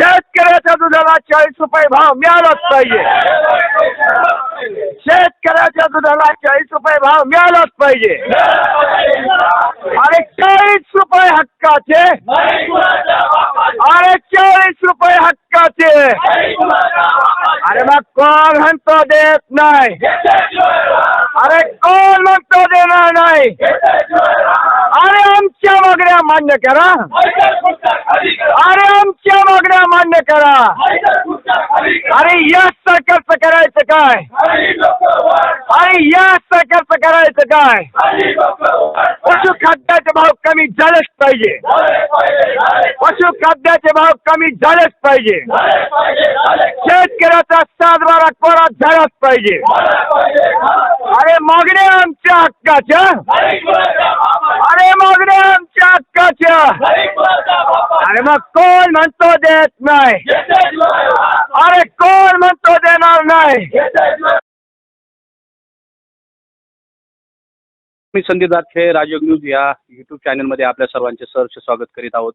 शेतकऱ्याच्या दुधाला चाळीस रुपये भाव मिळालाच पाहिजे. शेतकऱ्याच्या दुधाला चाळीस रुपये भाव मिळालाच पाहिजे. आणि चाळीस रुपये हक्काचे. अरे चाळीस रुपये हक्काचे. अरे मग कोण म्हणतो देत नाही? अरे कोण म्हणतो देणार नाही? अरे आमच्या मागण्या मान्य करा. अरे आमच्या मागण्या मान्य करा. अरे या सरकारचं करायचं काय? अरे या सरकारचं करायचं काय? पशुखाद्याचे भाव कमी झालेच पाहिजे. पशुखाद्याचे भाव कमी झालेच पाहिजे. शेतकऱ्याचा सात बारा कोरा झालाच पाहिजे. अरे मागण्या आमच्या हक्काच्या. अरे मागण्या आमच्या हक्काच्या. अरे मग कोण म्हणतो देत नाही? अरे कोण म्हणतो देणार नाही? मी संदीप दातखे राजयोग न्यूज या युट्यूब चॅनलमध्ये आपल्या सर्वांचे सहर्ष स्वागत करीत आहोत.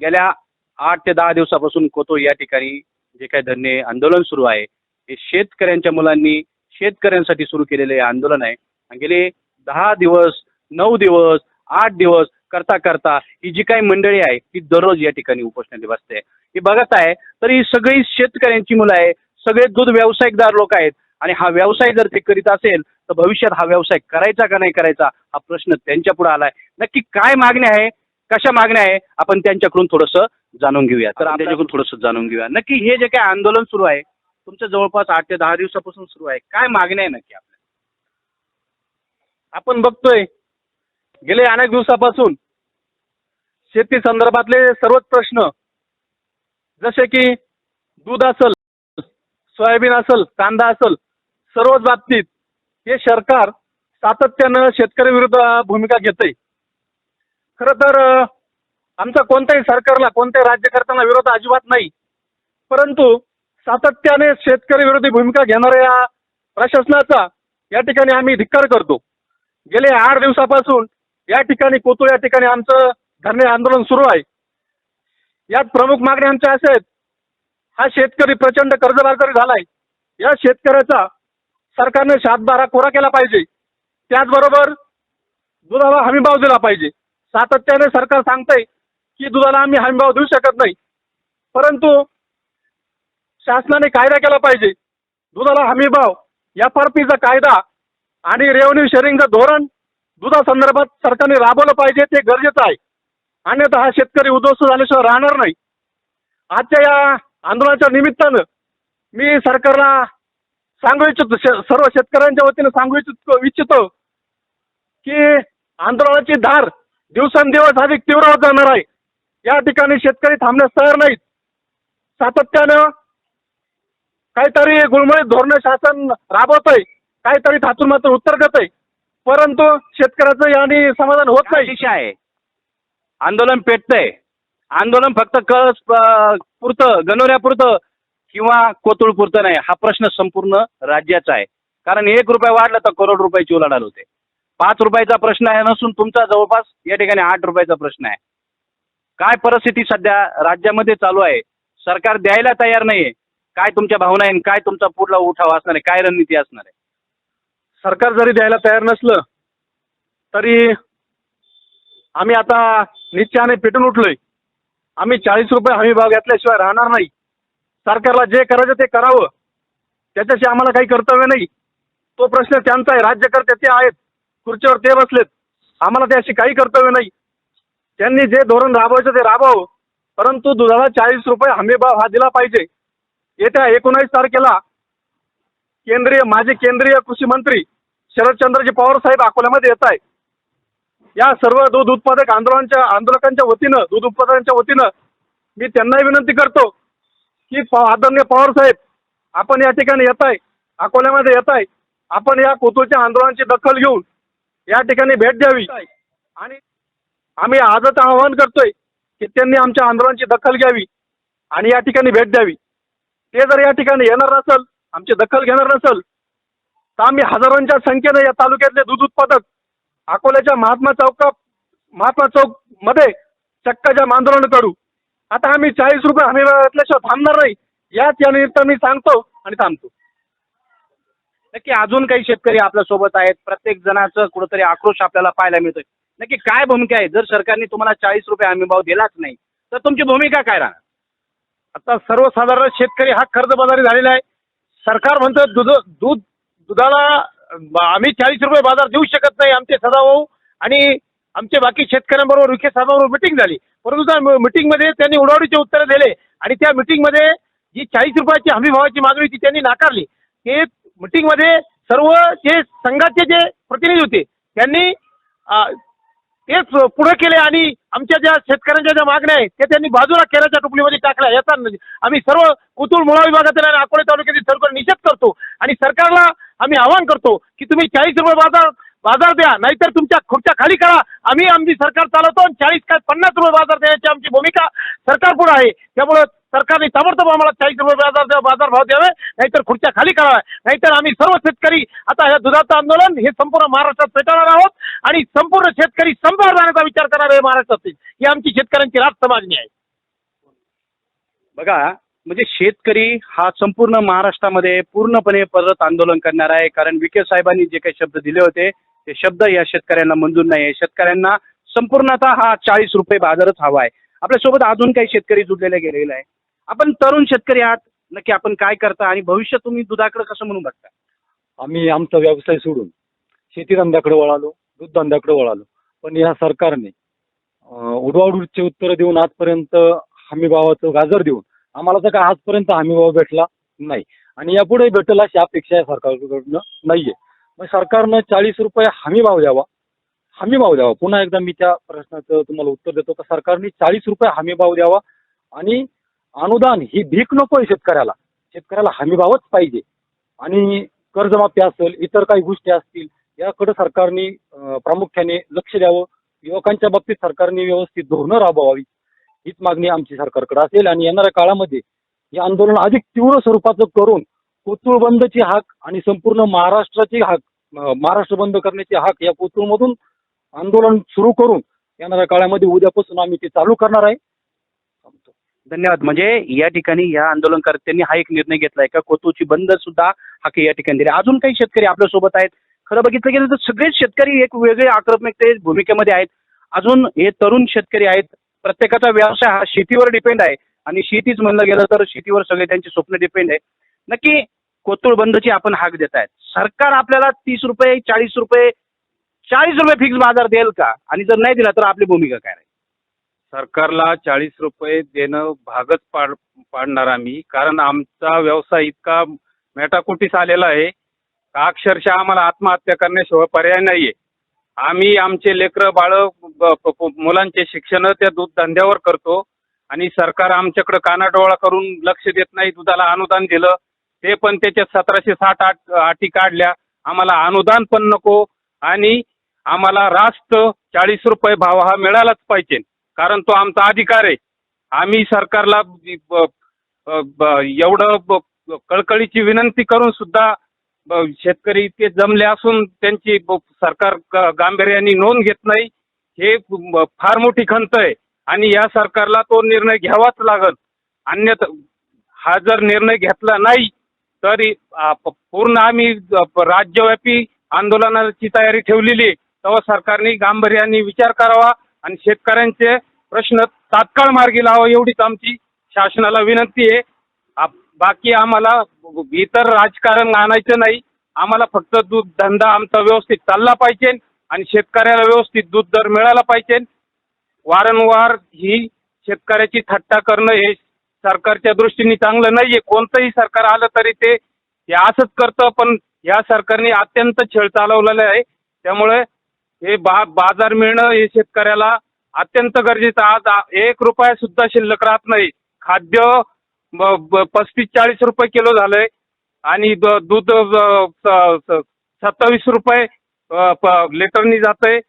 गेल्या आठ ते दहा दिवसापासून कोतो या ठिकाणी जे काही धरणे आंदोलन सुरू आहे हे शेतकऱ्यांच्या मुलांनी शेतकऱ्यांसाठी सुरू केलेले आंदोलन आहे. आणि गेले दहा दिवस नऊ दिवस आठ दिवस करता करता ही जी काही मंडळी आहे ती दररोज या ठिकाणी उपोषणाला बसते. ही बघत आहे तर ही सगळी शेतकऱ्यांची मुलं आहे सगळे दूध व्यावसायिकदार लोक आहेत आणि हा व्यवसाय जर ते करीत असेल तर भविष्यात हा व्यवसाय करायचा का नाही करायचा हा प्रश्न त्यांच्या पुढे आलाय. नक्की काय मागण्या आहे कशा मागण्या आहे आपण त्यांच्याकडून थोडंसं जाणून घेऊया. तर आपण त्याच्याकडून थोडंसं जाणून घेऊया. नक्की हे जे काही आंदोलन सुरू आहे तुमचं जवळपास आठ ते दहा दिवसापासून सुरू आहे. काय मागण्या आहे नक्की आपल्या? आपण बघतोय गेले अनेक दिवसापासून शेती संदर्भातले सर्वच प्रश्न जसे की दूध असल सोयाबीन असल कांदा असल सर्वच बाबतीत हे सरकार सातत्यानं शेतकरी विरुद्ध भूमिका घेतय. खरं तर आमचा कोणत्याही सरकारला कोणत्याही राज्यकर्त्यांना विरोध अजिबात नाही. परंतु सातत्याने शेतकरी विरोधी भूमिका घेणाऱ्या प्रशासनाचा या ठिकाणी आम्ही धिक्कार करतो. गेले आठ दिवसापासून या ठिकाणी कोतुळ या ठिकाणी आमचं धरणे आंदोलन सुरू आहे. यात प्रमुख मागण्या आमच्या अशा आहेत. हा शेतकरी प्रचंड कर्जबाजारी झालाय. या शेतकऱ्याचा सरकारने सातबारा कोरा केला पाहिजे. त्याचबरोबर दुधाला हमीभाव दिला पाहिजे. सातत्याने सरकार सांगतंय की दुधाला आम्ही हमीभाव देऊ शकत नाही. परंतु शासनाने कायदा केला पाहिजे. दुधाला हमीभाव एफ आर पीचा कायदा आणि रेव्हन्यू शेअरिंगचं धोरण दुधासंदर्भात सरकारने राबवलं पाहिजे ते गरजेचं आहे. अन्यथा हा शेतकरी उद्ध्वस्त झाल्याशिवाय राहणार नाही. आजच्या या आंदोलनाच्या निमित्तानं मी सरकारला सांगू इच्छितो शे- सर्व शेतकऱ्यांच्या वतीनं सांगू इच्छितो इच्छितो की आंदोलनाची धार दिवसेंदिवस अधिक तीव्र होत जाणार आहे. या ठिकाणी शेतकरी थांबण्यास तयार नाहीत. सातत्यानं काहीतरी गुळमळीत धोरण शासन राबवतय काहीतरी थातून मात्र उत्तर देतंय. परंतु शेतकऱ्याचं याने समाधान होत नाही. दिशा आहे. आंदोलन पेटतंय. आंदोलन फक्त कळस पुरतं गणोऱ्यापुरतं किंवा कोतुळ पुरतं नाही. हा प्रश्न संपूर्ण राज्याचा आहे. कारण एक रुपये वाढला तर करोड रुपयाची उलाढाल होते. पाच रुपयाचा प्रश्न आहे नसून तुमचा जवळपास या ठिकाणी आठ रुपयाचा प्रश्न आहे. काय परिस्थिती सध्या राज्यामध्ये चालू आहे? सरकार द्यायला तयार नाहीये. काय तुमच्या भावना आहे आणि काय तुमचा पुढला उठाव असणार आहे? काय रणनीती असणार आहे? सरकार जरी द्यायला तयार नसलं तरी आम्ही आता निश्चयाने पेटून उठलोय. आम्ही चाळीस रुपये हमी भाव घेतल्याशिवाय राहणार नाही. सरकारला जे करायचं ते करावं. त्याच्याशी आम्हाला काही कर्तव्य नाही. तो प्रश्न त्यांचा आहे. राज्यकर्ते ते आहेत. खुर्चीवर ते बसलेत. आम्हाला त्याशी काही कर्तव्य नाही. त्यांनी जे धोरण राबवायचं ते राबवावं. परंतु दुधाला चाळीस रुपये हमी भाव हा दिला पाहिजे. येत्या एकोणावीस तारखेला केंद्रीय माजी केंद्रीय कृषी मंत्री शरदचंद्रजी पवार साहेब अकोल्यामध्ये येत आहे या सर्व दूध उत्पादक आंदोलनाच्या आंदोलकांच्या वतीनं दूध उत्पादकांच्या वतीनं मी त्यांनाही विनंती करतो की आदरणीय पवार साहेब आपण या ठिकाणी येत आहे अकोल्यामध्ये येत आहे. आपण या कोतूरच्या आंदोलनाची दखल घेऊन या ठिकाणी भेट द्यावी. आणि आम्ही आजच आवाहन करतोय की त्यांनी आमच्या आंदोलनाची दखल घ्यावी आणि या ठिकाणी भेट द्यावी. ते जर या ठिकाणी येणार नसल आमची दखल घेणार नसल तर आम्ही हजारोंच्या संख्येने या तालुक्यातले दूध उत्पादक अकोल्याच्या महात्मा चौका महात्मा चौकमध्ये चक्का जाम आंदोलन करू. आता आम्ही चाळीस रुपये हमी घातल्याशिवाय थांबणार नाही. याच या निमित्त मी सांगतो आणि थांबतो. नक्की अजून काही शेतकरी आपल्यासोबत आहेत. प्रत्येक जणाचं कुठंतरी आक्रोश आपल्याला पाहायला मिळतोय. नक्की काय भूमिका आहे? जर सरकारने तुम्हाला चाळीस रुपये हमी भाव दिलाच नाही तर तुमची भूमिका काय राहणार? आता सर्वसाधारण शेतकरी हा कर्जबाजारी झालेला आहे. सरकार म्हणतं दूध दूध दुधाला आम्ही चाळीस रुपये बाजार देऊ शकत नाही आमचे सदाभाऊ आणि आमचे बाकी शेतकऱ्यांबरोबर विखे साहेबांबरोबर मिटिंग झाली. परंतु त्या मिटिंगमध्ये त्यांनी उडावडीचे उत्तर दिले आणि त्या मिटिंगमध्ये जी चाळीस रुपयाची हमी भावाची मागणी होती त्यांनी नाकारली. ते मिटिंगमध्ये सर्व जे संघाचे जे प्रतिनिधी होते त्यांनी तेच पुढे केले आणि आमच्या ज्या शेतकऱ्यांच्या ज्या मागण्या आहेत त्या त्यांनी बाजूला केल्याच्या टुपलीमध्ये टाकल्या. याचा आम्ही सर्व कुतुळ मुळा विभागातील आणि अकोले तालुक्यातील सरकार निषेध करतो आणि सरकारला आम्ही आवाहन करतो की तुम्ही चाळीस रुपये बाजार बाजार द्या नाहीतर तुमच्या खुर्च्या खाली करा. आम्ही आमची सरकार चालवतो आणि चाळीस काय पन्नास रुपये बाजार देण्याची आमची भूमिका सरकार पुढे आहे. त्यामुळं सरकारने ताबडतोब आम्हाला चाळीस रुपये बाजार द्या- बाजार भाव द्यावे नाहीतर खुर्च्या खाली कराव्या. नाहीतर आम्ही सर्व शेतकरी आता या दुधाचं आंदोलन हे संपूर्ण महाराष्ट्रात पेटवणार आहोत आणि संपूर्ण शेतकरी संपावर जाण्याचा विचार करणार आहे महाराष्ट्रातील. ही आमची शेतकऱ्यांची राज मागणी आहे. बघा म्हणजे शेतकरी हा संपूर्ण महाराष्ट्रामध्ये पूर्णपणे परत आंदोलन करणार आहे. कारण विखे साहेबांनी जे काही शब्द दिले होते ते शब्द या शेतकऱ्यांना मंजूर नाही आहे शेतकऱ्यांना संपूर्णतः हा चाळीस रुपये बाजारच हवा आहे. आपल्यासोबत अजून काही शेतकरी जुडलेले गेलेले आहे आपण तरुण शेतकरी आहात. नक्की आपण काय करता आणि भविष्य तुम्ही दुधाकडे कसं म्हणून बघता? आम्ही आमचा व्यवसाय सोडून शेतीधंद्याकडे वळालो दूध धंद्याकडे वळालो. पण या सरकारने अं, उत्तर देऊन आजपर्यंत हमी भावाचं गाजर देऊन आम्हाला तर काय आजपर्यंत हमी भाव भेटला नाही. आणि यापुढे भेटेल अशी अपेक्षा आहे सरकारकडनं नाहीये. मग सरकारनं चाळीस रुपये हमी भाव द्यावा. हमी भाव द्यावा. पुन्हा एकदा मी त्या प्रश्नाचं तुम्हाला उत्तर देतो का? सरकारने चाळीस रुपये हमी भाव द्यावा आणि अनुदान ही भीक नको आहे शेतकऱ्याला. शेतकऱ्याला हमी भावच पाहिजे. आणि कर्जमाफी असेल इतर काही गोष्टी असतील याकडे सरकारने प्रामुख्याने लक्ष द्यावं. युवकांच्या बाबतीत सरकारने व्यवस्थित धोरणं राबवावी हीच मागणी आमची सरकारकडे असेल. आणि येणाऱ्या काळामध्ये हे आंदोलन अधिक तीव्र स्वरूपाचं करून कोतुळ बंदची हाक आणि संपूर्ण महाराष्ट्राची हाक महाराष्ट्र बंद करण्याची हाक या कोतुळमधून आंदोलन सुरू करून येणाऱ्या काळामध्ये उद्यापासून आम्ही ते चालू करणार आहे. धन्यवाद. म्हणजे या ठिकाणी या आंदोलनकर्त्यांनी हा एक निर्णय घेतलाय का? कोतूची बंद सुद्धा हाक या ठिकाणी दिली. अजून काही शेतकरी आपल्यासोबत आहेत. खरं बघितलं गेलं तर सगळेच शेतकरी एक वेगळे आक्रमकते भूमिकेमध्ये आहेत. अजून हे तरुण शेतकरी आहेत. प्रत्येकाचा व्यवसाय हा शेतीवर डिपेंड आहे. आणि शेतीच म्हणलं गेलं तर शेतीवर सगळे त्यांचे स्वप्न डिपेंड आहे. नक्की कोथरूड बंदची आपण हाक देत आहेत. सरकार आपल्याला तीस रुपये चाळीस रुपये चाळीस रुपये फिक्स बाजार देईल का? आणि जर नाही दिला तर आपली भूमिका काय राहील? सरकारला चाळीस रुपये देणं भागच पाड पाडणार आम्ही. कारण आमचा व्यवसाय इतका मेटाकुटीस आलेला आहे. का अक्षरशः आम्हाला आत्महत्या करण्याशिवाय पर्याय नाहीये. आम्ही आमचे लेकरं बाळं ब- मुलांचे शिक्षण त्या दूध धंद्यावर करतो. आणि सरकार आमच्याकडे कानाडोळा करून लक्ष देत नाही दुधाला अनुदान दिलं. ते पण त्याच्यात सतराशे साठ आठ अटी काढल्या. आम्हाला अनुदान पण नको आणि आम्हाला रास्त चाळीस रुपये भाव हा मिळालाच पाहिजे. कारण तो आमचा अधिकार आहे. आम्ही सरकारला ब- एवढं ब- कळकळीची विनंती करून सुद्धा शेतकरी इतके जमले असून त्यांची ब- सरकार ग- गांभीर्याने नोंद घेत नाही हे फार मोठी खंत आहे. आणि या सरकारला तो निर्णय घ्यावाच लागल. अन्यथा हा जर निर्णय घेतला नाही तर पूर्ण आम्ही राज्यव्यापी आंदोलनाची तयारी ठेवलेली तेव्हा सरकारने गांभीर्याने विचार करावा आणि शेतकऱ्यांचे प्रश्न तात्काळ मार्गी लावा एवढीच आमची शासनाला विनंती आहे. आप- बाकी आम्हाला इतर राजकारण आणायचं नाही. आम्हाला फक्त दूध धंदा आमचा व्यवस्थित चालला पाहिजे आणि शेतकऱ्याला व्यवस्थित दूध दर मिळाला पाहिजे. वारंवार ही शेतकऱ्याची थट्टा करणं हे सरकारच्या दृष्टीने चांगलं नाहीये. कोणतंही सरकार आलं तरी ते हे असंच करतं पण या सरकारने अत्यंत छळ चालवलेला आहे. त्यामुळे हे बा बाजार मिळणं हे शेतकऱ्याला अत्यंत गरजेचं आज एक रुपया सुद्धा शिल्लक राहत नाही. खाद्य ब- ब- पस्तीस चाळीस रुपये किलो झालंय. आणि द- दूध स- स- सत्तावीस रुपये प- लिटरनी जातंय.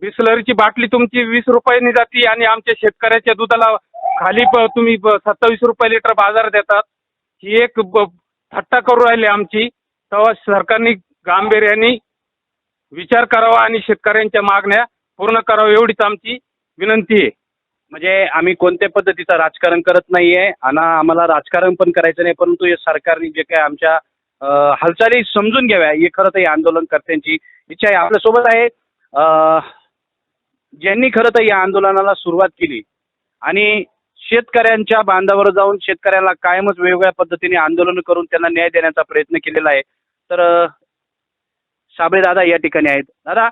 बिसलरीची बाटली तुमची वीस रुपयानी जाते आणि आमच्या शेतकऱ्याच्या दुधाला खाली प- तुम्ही ब- सत्तावीस रुपये लिटर बाजार देतात. ही एक ब- थट्टा करू राहिली आमची. तेव्हा सरकारने गांभीर्याने विचार करावा आणि शेतकऱ्यांच्या मागण्या पूर्ण करावं एवढीच आमची विनंती आहे. म्हणजे आम्ही कोणत्या पद्धतीचं राजकारण करत नाहीये आणि आम्हाला राजकारण पण करायचं नाही परंतु या सरकारने जे काय आमच्या हालचाली समजून घ्याव्या ही खरं तर या आंदोलनकर्त्यांची इच्छा आहे. आपल्यासोबत आहे ज्यांनी खरं तर या आंदोलनाला सुरुवात केली आणि शेतकऱ्यांच्या बांधावर जाऊन शेतकऱ्याला कायमच वेगवेगळ्या पद्धतीने आंदोलन करून त्यांना न्याय देण्याचा प्रयत्न केलेला आहे. तर साबळे दादा या ठिकाणी आहेत. दादा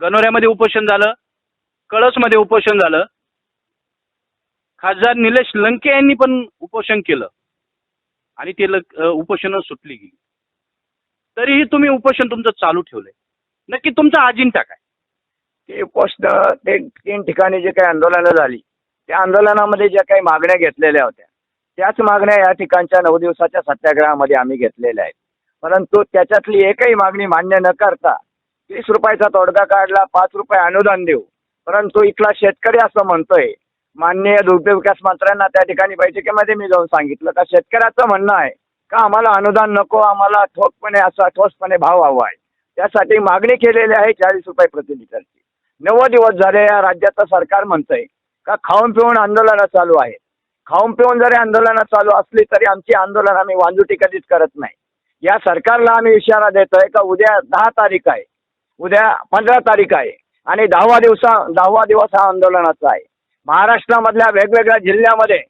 गणोऱ्यामध्ये उपोषण झालं. कळसमध्ये उपोषण झालं. खासदार निलेश लंके यांनी पण उपोषण केलं. आणि ते उपोषण सुटली गेली. तरीही तुम्ही उपोषण तुमचं चालू ठेवलंय. नक्की तुमचा अजिंठा काय? ते उपोषण ते तीन ठिकाणी जे काही आंदोलनं झाली त्या आंदोलनामध्ये ज्या काही मागण्या घेतलेल्या होत्या त्याच मागण्या या ठिकाणच्या नऊ दिवसाच्या सत्याग्रहामध्ये आम्ही घेतलेल्या आहेत. परंतु त्याच्यातली एकही मागणी मान्य न करता तीस रुपयाचा तोडगा काढला पाच रुपये अनुदान देऊ परंतु इथला शेतकरी असं म्हणतोय. माननीय दुग्ध विकास मंत्र्यांना त्या ठिकाणी बैठकीमध्ये मी जाऊन सांगितलं. का शेतकऱ्याचं म्हणणं आहे का आम्हाला अनुदान नको आम्हाला ठोकपणे असा ठोसपणे भाव हवा आहे. त्यासाठी मागणी केलेली आहे चाळीस रुपये प्रति लिटरची. नव्वद दिवस झाले या राज्याचं सरकार म्हणतंय का खाऊन पिऊन आंदोलनं चालू आहेत. खाऊन पिऊन जरी आंदोलनं चालू असली तरी आमची आंदोलन आम्ही वांजुटी कधीच करत नाही. या सरकारला आम्ही इशारा देतोय का उद्या दहा तारीख आहे. उद्या पंधरा तारीख आहे. आणि दहावा दिवसा दहावा दिवस हा आंदोलनाचा आहे. महाराष्ट्रामधल्या वेगवेगळ्या जिल्ह्यामध्ये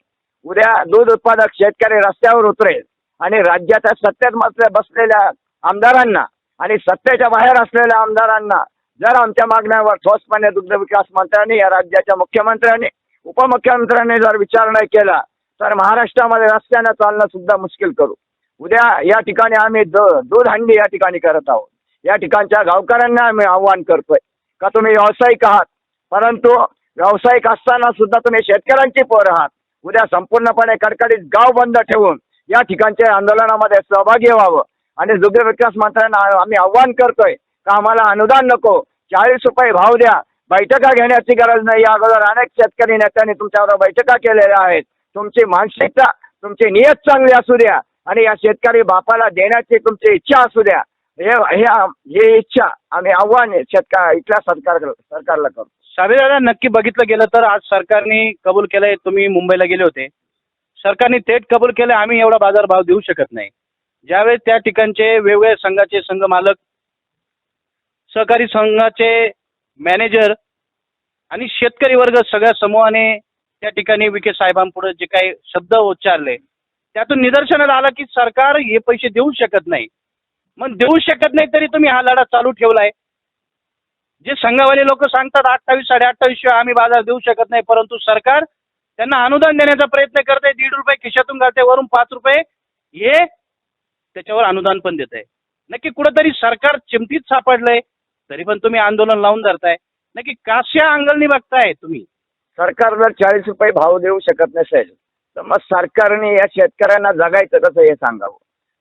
उद्या दूध उत्पादक शेतकरी रस्त्यावर उतरेल आणि राज्याच्या सत्तेत बसले बसलेल्या आमदारांना आणि सत्तेच्या बाहेर असलेल्या आमदारांना जर आमच्या मागण्यावर ठोसपणे दुग्ध विकास मंत्र्यांनी या राज्याच्या मुख्यमंत्र्यांनी उपमुख्यमंत्र्यांनी जर विचार नाही केला तर महाराष्ट्रामध्ये रस्त्यानं चालणं सुद्धा मुश्किल करू. उद्या या ठिकाणी आम्ही दूध हंडी या ठिकाणी करत आहोत. या ठिकाणच्या गावकऱ्यांना आम्ही आव्हान करतोय. का तुम्ही व्यावसायिक आहात? परंतु व्यावसायिक असताना सुद्धा तुम्ही शेतकऱ्यांची पोर आहात. उद्या संपूर्णपणे कडकडीत गाव बंद ठेवून या ठिकाणच्या आंदोलनामध्ये सहभागी व्हावं. आणि दुग्ध विकास मंत्र्यांना आम्ही आव्हान करतोय का आम्हाला अनुदान नको? चाळीस रुपये भाव द्या. बैठका घेण्याची गरज नाही. या अगोदर अनेक शेतकरी नेत्यांनी तुमच्यावर बैठका केलेल्या आहेत. तुमची मानसिकता तुमची नियत चांगली असू द्या. आणि या शेतकरी बापाला देण्याची तुमची इच्छा असू द्या. हे हे हे इच्छा आणि आव्हान शेतकऱ्या इथल्या सरकार सरकारला करतो साबळे नक्की बघितलं गेलं तर आज सरकारने कबूल केलंय तुम्ही मुंबईला गेले होते. सरकारने थेट कबूल केलं आम्ही एवढा बाजारभाव देऊ शकत नाही. ज्यावेळेस त्या ठिकाणचे वेगवेगळ्या संघाचे संघ मालक सहकारी संघाचे मॅनेजर आणि शेतकरी वर्ग सगळ्या समूहाने त्या ठिकाणी विखे साहेबांपुढे जे काही शब्द उच्चारले त्यातून निदर्शनात आलं की सरकार हे पैसे देऊ शकत नाही. मग देऊ शकत नाही तरी तुम्ही हा लढा चालू ठेवलाय. जे संघावाले लोक सांगतात अठ्ठावीस साडे अठ्ठावीस शिवाय आम्ही बाजार देऊ शकत नाही परंतु सरकार त्यांना अनुदान देण्याचा प्रयत्न करते दीड रुपये खिशातून घालते वरून पाच रुपये हे त्याच्यावर अनुदान पण देत आहे नक्की कुठंतरी सरकार चिमटीत सापडलंय तरी पण तुम्ही आंदोलन लावून धरताय. नक्की कशा अंगलनी बघताय तुम्ही? सरकारला चाळीस रुपये भाव देऊ शकत नसेल तर मग सरकारने या शेतकऱ्यांना जगायचं कसं हे सांगावं?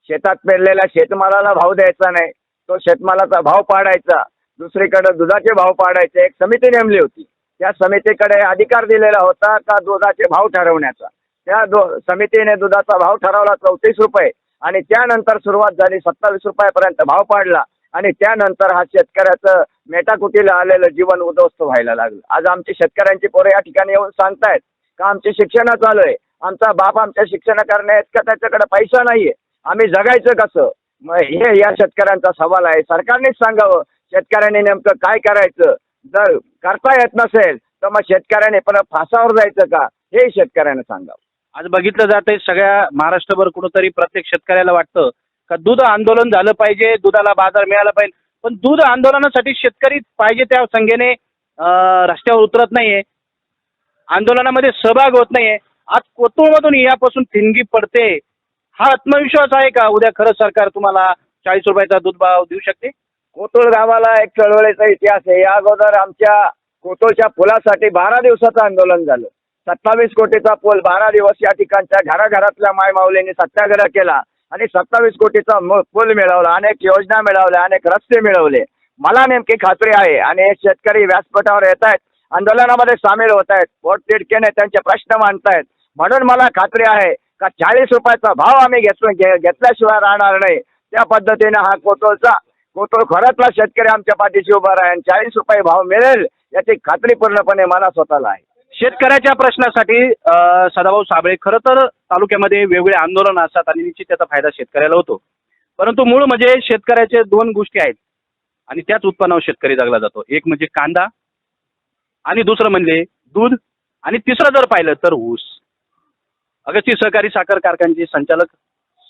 शेतात पेरलेल्या शेतमालाला भाव द्यायचा नाही. तो शेतमालाचा भाव पाडायचा. दुसरीकडे दुधाचे भाव पाडायचे. एक समिती नेमली होती. त्या समितीकडे अधिकार दिलेला होता का दुधाचे भाव ठरवण्याचा? त्या दो समितीने दुधाचा भाव ठरवला चौतीस रुपये आणि त्यानंतर सुरुवात झाली सत्तावीस रुपयापर्यंत भाव पाडला आणि त्यानंतर हा शेतकऱ्याचं मेटाकुटीला आलेलं जीवन उद्ध्वस्त व्हायला लागलं. आज आमची शेतकऱ्यांची पोरं या ठिकाणी येऊन सांगतायत का आमचे शिक्षण चालू आहे. आमचा बाप आमच्या शिक्षण करण्यात का? त्याच्याकडे पैसा नाहीये. आम्ही जगायचं कसं? मग हे या शेतकऱ्यांचा सवाल आहे. सरकारनेच सांगावं शेतकऱ्यांनी नेमकं काय करायचं? जर करता येत नसेल तर मग शेतकऱ्याने पण फासावर जायचं का? हे शेतकऱ्याने सांगावं. आज बघितलं जात आहे सगळ्या महाराष्ट्रभर कुठंतरी प्रत्येक शेतकऱ्याला वाटतं का दूध आंदोलन झालं पाहिजे दुधाला बाजार मिळाला पाहिजे पण दूध आंदोलनासाठी शेतकरी पाहिजे त्या संख्येने रस्त्यावर उतरत नाहीये. आंदोलनामध्ये सहभाग होत नाहीये. आज कोतुळमधून यापासून थिणगी पडते. हा आत्मविश्वास आहे का? उद्या खरं सरकार तुम्हाला चाळीस रुपयाचा दूध भाव देऊ शकते. कोतुळ गावाला एक चळवळीचा इतिहास आहे. या अगोदर आमच्या कोतुळच्या पुलासाठी बारा दिवसाचं आंदोलन झालं. सत्तावीस कोटीचा पूल बारा दिवस या ठिकाणच्या घराघरातल्या मायमाऊलींनी सत्याग्रह केला आणि सत्तावीस कोटीचा पूल मिळवला अनेक योजना मिळवल्या अनेक रस्ते मिळवले. मला नेमकी खात्री आहे आणि शेतकरी व्यासपीठावर येत आहेत आंदोलनामध्ये सामील होत आहेत पोटतिडकेने त्यांचे प्रश्न मांडतायत. म्हणून मला खात्री आहे का चाळीस रुपयाचा भाव आम्ही घेतो घे- घेतल्याशिवाय राहणार नाही. त्या पद्धतीने हा कोतोळचा कोतोळ खरंचला शेतकरी आमच्या पाठीशी उभा राहील चाळीस रुपये भाव मिळेल याची खात्री पूर्णपणे मला स्वतःला आहे. शेतकऱ्याच्या प्रश्नासाठी सदाभाऊ साबळे खरं तर तालुक्यामध्ये वेगवेगळे आंदोलन असतात आणि निश्चित त्याचा फायदा शेतकऱ्याला होतो. परंतु मूळ म्हणजे शेतकऱ्याचे दोन गोष्टी आहेत आणि त्याच उत्पन्नावर शेतकरी जगला जातो. एक म्हणजे कांदा आणि दुसरं म्हणजे दूध आणि तिसरं जर पाहिलं तर ऊस. अगस्ती सहकारी साखर कारखान्याचे संचालक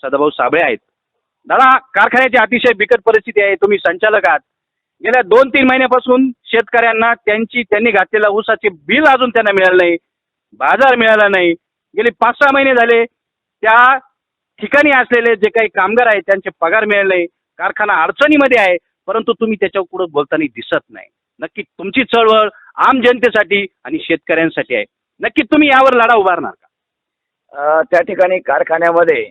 सदाभाऊ साबळे आहेत. दादा कारखान्याची अतिशय बिकट परिस्थिती आहे. तुम्ही संचालक आहात. गेल्या दोन तीन महिन्यापासून शेतकऱ्यांना त्यांची त्यांनी घातलेल्या ऊसाचे बिल अजून त्यांना मिळालं नाही. बाजार मिळाला नाही. गेले पाच सहा महिने झाले. त्या ठिकाणी असलेले जे काही कामगार आहेत त्यांचे पगार मिळाले नाही. कारखाना अडचणीमध्ये आहे परंतु तुम्ही त्याच्यावर पुढे बोलताना दिसत नाही. नक्की तुमची चळवळ आम जनतेसाठी आणि शेतकऱ्यांसाठी आहे. नक्की तुम्ही यावर लढा उभारणार का? त्या ठिकाणी कारखान्यामध्ये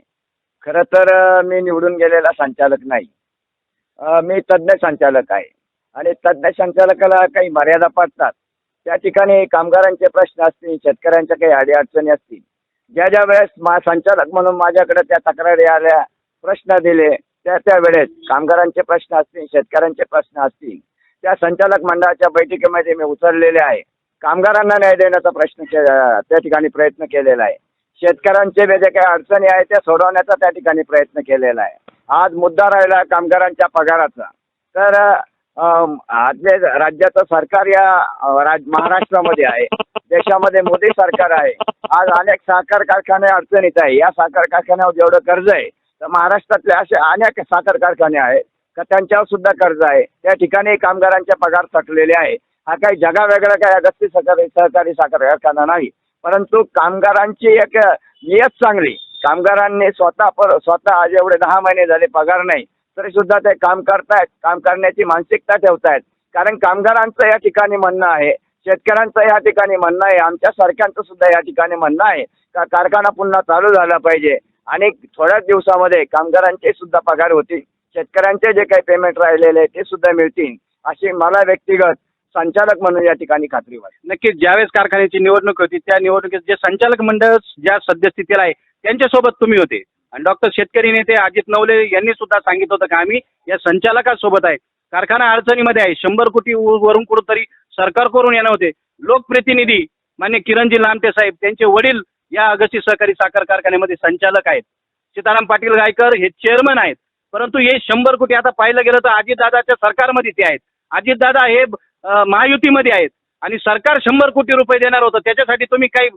खरं तर मी निवडून गेलेला संचालक नाही. मी तज्ज्ञ संचालक आहे. आणि तज्ज्ञ संचालकाला काही मर्यादा पडतात. त्या ठिकाणी कामगारांचे प्रश्न असतील शेतकऱ्यांच्या काही अडीअडचणी असतील. ज्या ज्या वेळेस मा संचालक म्हणून माझ्याकडे त्या तक्रारी आल्या प्रश्न दिले त्या त्या वेळेस कामगारांचे प्रश्न असतील शेतकऱ्यांचे प्रश्न असतील त्या संचालक मंडळाच्या बैठकीमध्ये मी उचललेले आहे. कामगारांना न्याय देण्याचा प्रश्न त्या ठिकाणी प्रयत्न केलेला आहे. शेतकऱ्यांचे जे काही अडचणी आहेत त्या सोडवण्याचा त्या ठिकाणी प्रयत्न केलेला आहे. आज मुद्दा राहिला कामगारांच्या पगाराचा. तर अम, आज राज्याचं सरकार या राज महाराष्ट्रामध्ये आहे देशामध्ये मोदी सरकार आहे आज अनेक साखर कारखाने अडचणीत आहे. या साखर कारखान्यावर जेवढं कर्ज आहे तर महाराष्ट्रातले असे अनेक साखर कारखाने आहेत का त्यांच्यावर सुद्धा कर्ज आहे. त्या ठिकाणी कामगारांचे पगार थकलेले आहे. हा काही जगावेगळा काही अगस्ती सहकारी सहकारी साखर कारखाना नाही. परंतु कामगारांची एक नियत चांगली कामगारांनी स्वतः पर स्वतः आज एवढे दहा महिने झाले पगार नाही तरी सुद्धा ते काम करतायत काम करण्याची मानसिकता ठेवतायत. कारण कामगारांचं या ठिकाणी म्हणणं आहे शेतकऱ्यांचं या ठिकाणी म्हणणं आहे आमच्या सारख्यांचं सुद्धा या ठिकाणी म्हणणं आहे का कारखाना पुन्हा चालू झाला पाहिजे. आणि थोड्याच दिवसामध्ये कामगारांचे सुद्धा पगार होतील शेतकऱ्यांचे जे काही पेमेंट राहिलेले आहे ते सुद्धा मिळतील अशी मला व्यक्तिगत संचालक म्हणून या ठिकाणी खात्री वाटते नक्कीच ज्यावेळेस कारखान्याची निवडणूक होती त्या निवडणुकीत जे संचालक मंडळ ज्या सद्यस्थितीला आहे त्यांच्यासोबत तुम्ही होते. आणि डॉक्टर शेतकरी नेते अजित नवले यांनी सुद्धा सांगितलं होतं की आम्ही या संचालकासोबत आहे. कारखाना अडचणीमध्ये आहे. शंभर कोटी वरून कुठंतरी सरकारकडून येणार होते. लोकप्रतिनिधी मान्य किरणजी लामटे साहेब त्यांचे वडील या अगस्ती सहकारी साखर कारखान्यामध्ये संचालक आहेत. सीताराम पाटील गायकर हे चेअरमन आहेत. परंतु हे शंभर कोटी आता पाहिलं गेलं तर अजितदादाच्या सरकारमध्ये ते आहेत. अजितदादा हे महायुतीमध्ये आहेत. आणि सरकार शंभर कोटी रुपये देणार होतं. त्याच्यासाठी तुम्ही काही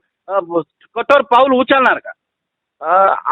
कठोर पाऊल उचलणार का?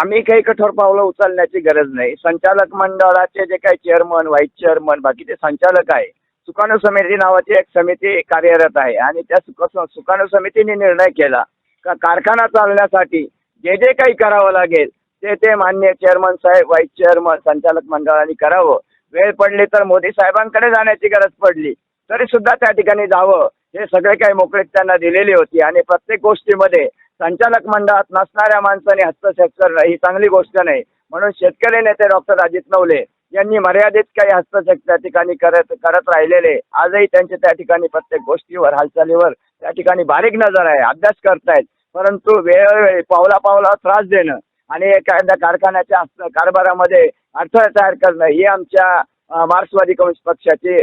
आम्ही काही कठोर पावलं उचलण्याची गरज नाही. संचालक मंडळाचे जे काही चेअरमन व्हाईस चेअरमन बाकीचे संचालक आहे सुकाणू समिती नावाची एक समिती कार्यरत आहे. आणि त्या सुका सुकाणू समितीने निर्णय केला का कारखाना चालण्यासाठी जे जे काही करावं लागेल ते ते मान्य चेअरमन साहेब व्हाईस चेअरमन संचालक मंडळाने करावं. वेळ पडली तर मोदी साहेबांकडे जाण्याची गरज पडली. तरी सुद्धा त्या ठिकाणी जावं. हे सगळे काही मोकळीक त्यांना दिलेली होती. आणि प्रत्येक गोष्टीमध्ये संचालक मंडळात नसणाऱ्या माणसाने हस्तक्षेप करणं ही चांगली गोष्ट नाही. म्हणून शेतकरी नेते डॉक्टर अजित नवले यांनी मर्यादित काही हस्तक्षेप त्या ठिकाणी करत करत राहिलेले. आजही त्यांचे त्या ठिकाणी प्रत्येक गोष्टीवर हालचालीवर त्या ठिकाणी बारीक नजर आहे अभ्यास करतायत. परंतु वेळोवेळी पावला पावला त्रास देणं आणि एखाद्या कारखान्याच्या कारभारामध्ये अडथळा तयार करणं ही आमच्या मार्क्सवादी कम्युनिस्ट पक्षाची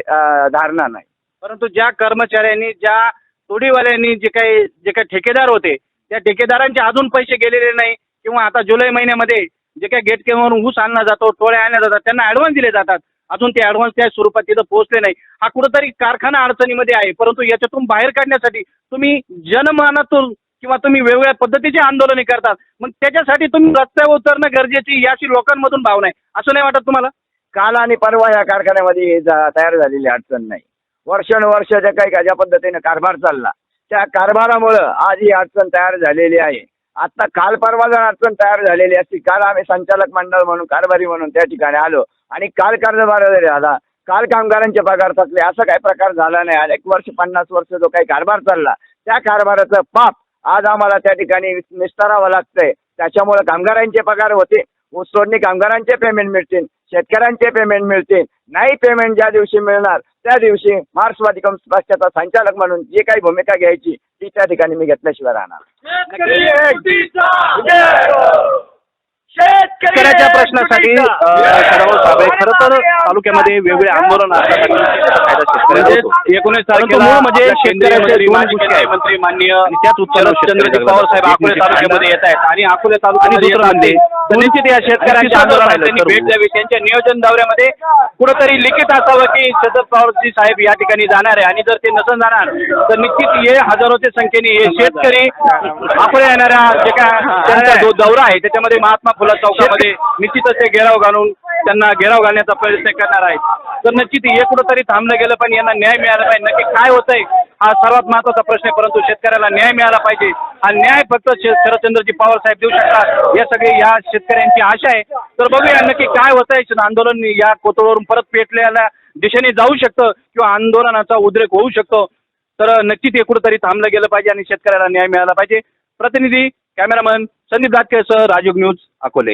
धारणा नाही. परंतु ज्या कर्मचाऱ्यांनी ज्या तोडीवाल्यांनी जे काही जे काही ठेकेदार होते त्या ठेकेदारांचे अजून पैसे गेलेले नाही किंवा आता जुलै महिन्यामध्ये जे काही गेटकेवरून ऊस आणला जातो टोळ्या आणल्या जातात त्यांना ॲडव्हान्स दिले जातात. अजून ते ॲडव्हान्स त्या स्वरूपात तिथं पोहोचले नाही. हा कुठंतरी कारखाना अडचणीमध्ये आहे परंतु याच्यातून बाहेर काढण्यासाठी तुम्ही जनमानातून किंवा तुम्ही वेगवेगळ्या पद्धतीचे आंदोलने करतात. मग त्याच्यासाठी तुम्ही रस्त्यावर उतरणं गरजेची याची लोकांमधून भावना आहे. असं नाही वाटत तुम्हाला? काल आणि परवा या कारखान्यामध्ये जा- तयार झालेली अडचण नाही. वर्षानुवर्ष काही का ज्या पद्धतीने कारभार चालला त्या कारभारामुळं आज ही अडचण तयार झालेली आहे. आता काल परवा जर अडचण तयार झालेली असती काल आम्ही संचालक मंडळ म्हणून कारभारी म्हणून त्या ठिकाणी आलो आणि काल कारभार जरी झाला काल कामगारांचे पगार थकले असा काही प्रकार झाला नाही. अनेक वर्ष पन्नास वर्ष जो काही कारभार चालला त्या कारभाराचं पाप आज आम्हाला त्या ठिकाणी निस्तारावं लागतंय. त्याच्यामुळे कामगारांचे पगार होते ऊस तोडणी कामगारांचे पेमेंट मिळतील शेतकऱ्यांचे पेमेंट मिळतील. नाही पेमेंट ज्या दिवशी मिळणार त्या दिवशी मार्क्सवादी कम्युनिस्ट पक्षाचा संचालक म्हणून जी काही भूमिका घ्यायची ती त्या ठिकाणी मी घेतल्याशिवाय राहणार. शेतकऱ्याच्या प्रश्नासाठी अ, सदाभाऊ साबळे खरं तर तालुक्यामध्ये वेगवेगळे आंदोलन. एकोणीस तारखेला मूळ म्हणजे मंत्री, आणि त्याच उत्तर चंद्रजी पवार साहेब अकोले तालुक्यामध्ये येत आहेत आणि अकोले आणि तालुक्यामध्ये दुसरं येत म्हणजे आहेत. तर निश्चित या शेतकऱ्यांच्या आंदोलनाला भेट तर द्यावी त्यांच्या नियोजन दौऱ्यामध्ये कुठंतरी लिखित असावं की शरद पवारजी साहेब या ठिकाणी जाणार आहे. आणि जर ते नसन जाणार तर निश्चित हे हजारोच्या संख्येने हे शेतकरी अकोले येणाऱ्या जे काय त्यांचा जो दौरा आहे त्याच्यामध्ये महात्मा फुला चौकामध्ये निश्चितच ते घेराव घालून त्यांना घेराव घालण्याचा प्रयत्न करणार आहेत तर नक्कीच हे कुठंतरी थांबलं गेलं पण यांना न्याय मिळाला पाहिजे. नक्की काय होतंय हा सर्वात महत्त्वाचा प्रश्न आहे परंतु शेतकऱ्याला न्याय मिळाला पाहिजे. हा न्याय फक्त शरदचंद्रजी पवार साहेब देऊ शकतात. या सगळी या शेतकऱ्यांची आशा आहे. तर बघूया नक्की काय होतंय. आंदोलन या कोतळवरून परत पेटलेल्या दिशेने जाऊ शकतं किंवा आंदोलनाचा उद्रेक होऊ शकतो. तर नक्कीच हे कुठंतरी थांबलं गेलं पाहिजे आणि शेतकऱ्याला न्याय मिळाला पाहिजे. प्रतिनिधी कॅमेरामन संदीप दातकेसह राजयोग न्यूज अकोले.